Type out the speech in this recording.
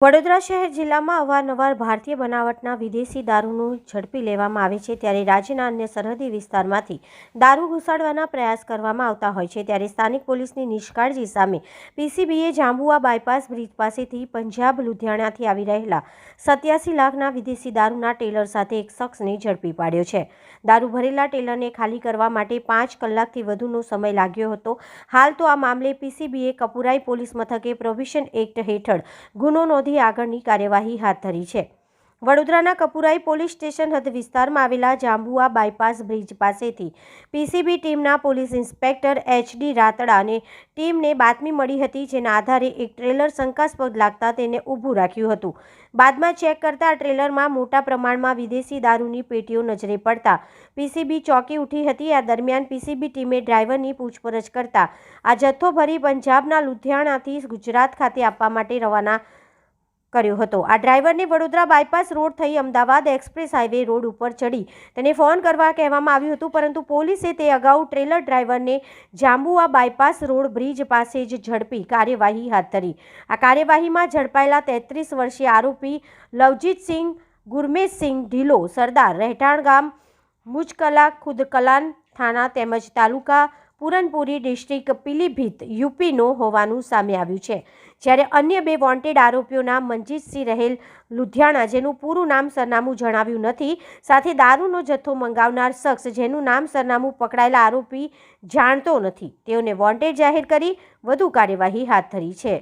વડોદરા શહેર જિલ્લામાં અવારનવાર ભારતીય બનાવટના વિદેશી દારૂનું ઝડપી લેવામાં આવે છે ત્યારે રાજ્યના અન્ય સરહદી વિસ્તારમાંથી દારૂ ઘુસાડવાના પ્રયાસ કરવામાં આવતા હોય છે ત્યારે સ્થાનિક પોલીસની નિષ્કાળજી સામે પીસીબીએ જાંબુઆ બાયપાસ બ્રિજ પાસેથી પંજાબ લુધિયાણાથી આવી રહેલા સત્યાસી લાખના વિદેશી દારૂના ટેલર સાથે એક શખ્સને ઝડપી પાડ્યો છે. દારૂ ભરેલા ટેલરને ખાલી કરવા માટે પાંચ કલાકથી વધુનો સમય લાગ્યો હતો. હાલ તો આ મામલે પીસીબીએ કપુરાઈ પોલીસ મથકે પ્રોવિશન એક્ટ હેઠળ ગુનો નોંધી આગળની કાર્યવાહી હાથ ધરી છે. વડોદરાના કપુરાઈ પોલીસ સ્ટેશન હદ વિસ્તારમાં આવેલા જાંબુઆ બાયપાસ બ્રિજ પાસેથી પીસીબી ટીમના પોલીસ ઇન્સ્પેક્ટર એચડી રાતડાને ટીમને બાતમી મળી હતી જેના આધારે એક ટ્રેલર શંકાસ્પદ લાગતા તેને ઊભું રાખ્યું હતું. બાદમાં ચેક કરતા ટ્રેલરમાં મોટા પ્રમાણમાં વિદેશી દારૂની પેટીઓ નજરે પડતા પીસીબી ચોકી ઉઠી હતી. આ દરમિયાન પીસીબી ટીમે ડ્રાઈવરની પૂછપરછ કરતા આ જથ્થો ભરી પંજાબના લુધિયાણાથી ગુજરાત ખાતે આપવા માટે રવાના કર્યો હતો. આ ડ્રાઈવરને વડોદરા બાયપાસ રોડ થઈ અમદાવાદ એક્સપ્રેસ હાઈવે રોડ ઉપર ચડી. તેને ફોન કરવા કહેવામાં આવ્યું હતું, પરંતુ પોલીસે તે અગાઉ ટ્રેલર ડ્રાઈવરને જાંબુઆ બાયપાસ રોડ બ્રિજ પાસે જ ઝડપી કાર્યવાહી હાથ ધરી. આ કાર્યવાહીમાં ઝડપાયેલા તેત્રીસ વર્ષીય આરોપી લવજીતસિંહ ગુરમેશસિંહ ઢીલો, સરદાર રહેઠાણ ગામ, મુજકલા ખુદકલાન થાણા તેમજ તાલુકા પૂરનપુરી ડિસ્ટ્રિક્ટ પીલીભીત યુપીનો હોવાનું સામે આવ્યું છે. જ્યારે અન્ય બે વોન્ટેડ આરોપીઓના મનજીતસિંહ રહેલ લુધિયાણા, જેનું પૂરું નામ સરનામું જણાવ્યું નથી, સાથે દારૂનો જથ્થો મંગાવનાર શખ્સ જેનું નામ સરનામું પકડાયેલા આરોપી જાણતો નથી. તેઓને વોન્ટેડ જાહેર કરી વધુ કાર્યવાહી હાથ ધરી છે.